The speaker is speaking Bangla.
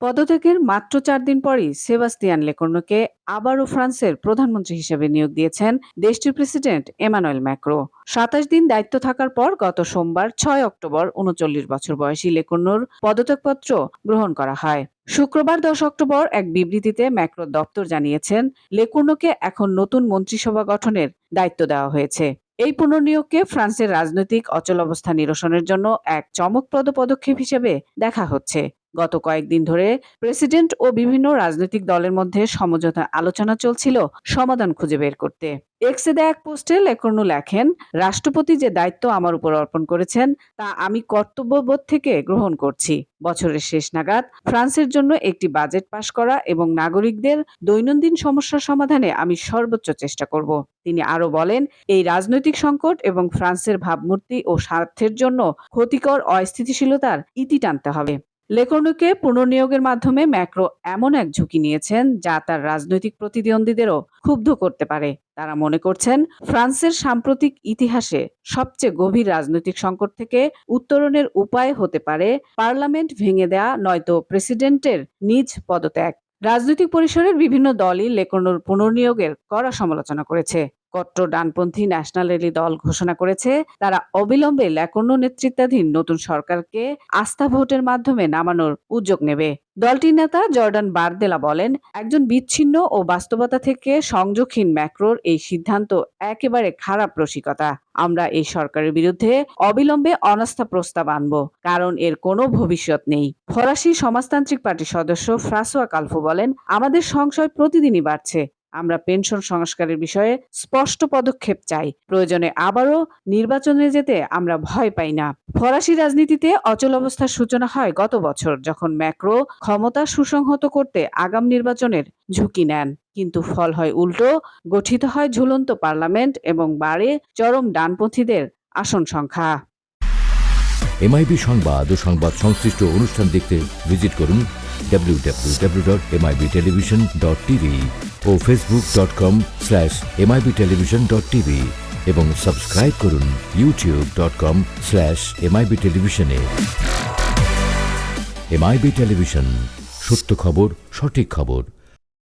পদত্যাগের মাত্র চার দিন পরই সেবাস্তিয়ান লেকর্নোকে আবারও ফ্রান্সের প্রধানমন্ত্রী হিসেবে নিয়োগ দিয়েছেন দেশটির প্রেসিডেন্ট এমানুয়েল ম্যাক্রো। সাতাশ দিন দায়িত্ব থাকার পর গত সোমবার ছয় অক্টোবর উনচল্লিশ বছর বয়সী লেকর্নোর পদত্যাগপত্র গ্রহণ করা হয়। শুক্রবার দশ অক্টোবর এক বিবৃতিতে ম্যাক্রোর দপ্তর জানিয়েছেন, লেকুর্নোকে এখন নতুন মন্ত্রিসভা গঠনের দায়িত্ব দেওয়া হয়েছে। এই পুনর্নিয়োগকে ফ্রান্সের রাজনৈতিক অচলাবস্থা নিরসনের জন্য এক চমকপ্রদ পদক্ষেপ হিসেবে দেখা হচ্ছে। গত কয়েকদিন ধরে প্রেসিডেন্ট ও বিভিন্ন রাজনৈতিক দলের মধ্যে সমঝোতা আলোচনা চলছিল সমাধান খুঁজে বের করতে। এক্সে দেয়া এক পোস্টে লেকর্নু লেখেন, রাষ্ট্রপতি যে দায়িত্ব আমার উপর অর্পণ করেছেন, তা আমি কর্তব্যবোধ থেকে গ্রহণ করছি। বছরের শেষ নাগাদ ফ্রান্সের জন্য একটি বাজেট পাশ করা এবং নাগরিকদের দৈনন্দিন সমস্যার সমাধানে আমি সর্বোচ্চ চেষ্টা করব। তিনি আরও বলেন, এই রাজনৈতিক সংকট এবং ফ্রান্সের ভাবমূর্তি ও স্বার্থের জন্য ক্ষতিকর অস্থিতিশীলতার ইতি টানতে হবে। লেকর্নুকে পুনর্নিয়োগের মাধ্যমে ম্যাক্রো এমন এক ঝুঁকি নিয়েছেন যা তার রাজনৈতিক প্রতিদ্বন্দ্বীদেরও ক্ষুব্ধ করতে পারে। তারা মনে করছেন, ফ্রান্সের সাম্প্রতিক ইতিহাসে সবচেয়ে গভীর রাজনৈতিক সংকট থেকে উত্তরণের উপায় হতে পারে পার্লামেন্ট ভেঙে দেয়া, নয়তো প্রেসিডেন্টের নিজ পদত্যাগ। রাজনৈতিক পরিসরের বিভিন্ন দলই লেকর্নোর পুনর্নিয়োগের কড়া সমালোচনা করেছে। কট্টর ডানপন্থী ন্যাশনাল র্যালি দল ঘোষণা করেছে। তারা অবিলম্বে ল্যাকর্নো নেতৃত্বাধীন নতুন সরকারকে আস্থা ভোটের মাধ্যমে নামানোর উদ্যোগ নেবে। দলটির নেতা জর্ডান বারদেলা বলেন, একজন বিচ্ছিন্ন ও বাস্তবতা থেকে সংযোগহীন ম্যাক্রোর এই সিদ্ধান্ত একেবারে খারাপ রসিকতা। আমরা এই সরকারের বিরুদ্ধে অবিলম্বে অনাস্থা প্রস্তাব আনব, কারণ এর কোনো ভবিষ্যৎ নেই। ফরাসি সমাজতান্ত্রিক পার্টির সদস্য ফ্রাসোয়া কালফো বলেন, আমাদের সংশয় প্রতিদিনই বাড়ছে। আমরা পেনশন সংস্কারের বিষয়ে স্পষ্ট পদক্ষেপ চাই। প্রয়োজনে আবারও নির্বাচনে যেতে আমরা ভয় পাই না। ফরাসি রাজনীতিতে অচল অবস্থার সূচনা হয় গত বছর, যখন ম্যাক্রো ক্ষমতা সুসংহত করতে আগাম নির্বাচনের ঝুঁকি নেন। কিন্তু ফল হয় উল্টো, গঠিত হয় ঝুলন্ত পার্লামেন্ট এবং বাড়ে চরম ডানপন্থীদের আসন সংখ্যা। এমআইবি সংবাদ ও সংবাদ সংশ্লিষ্ট অনুষ্ঠান দেখতে ভিজিট করুন www.mibtelevision.tv ও Facebook dot com slash MIB television dot TV এবং সাবস্ক্রাইব করুন YouTube dot com slash MIB টেলিভিশনে এমআইবি টেলিভিশন সত্য খবর, সঠিক খবর।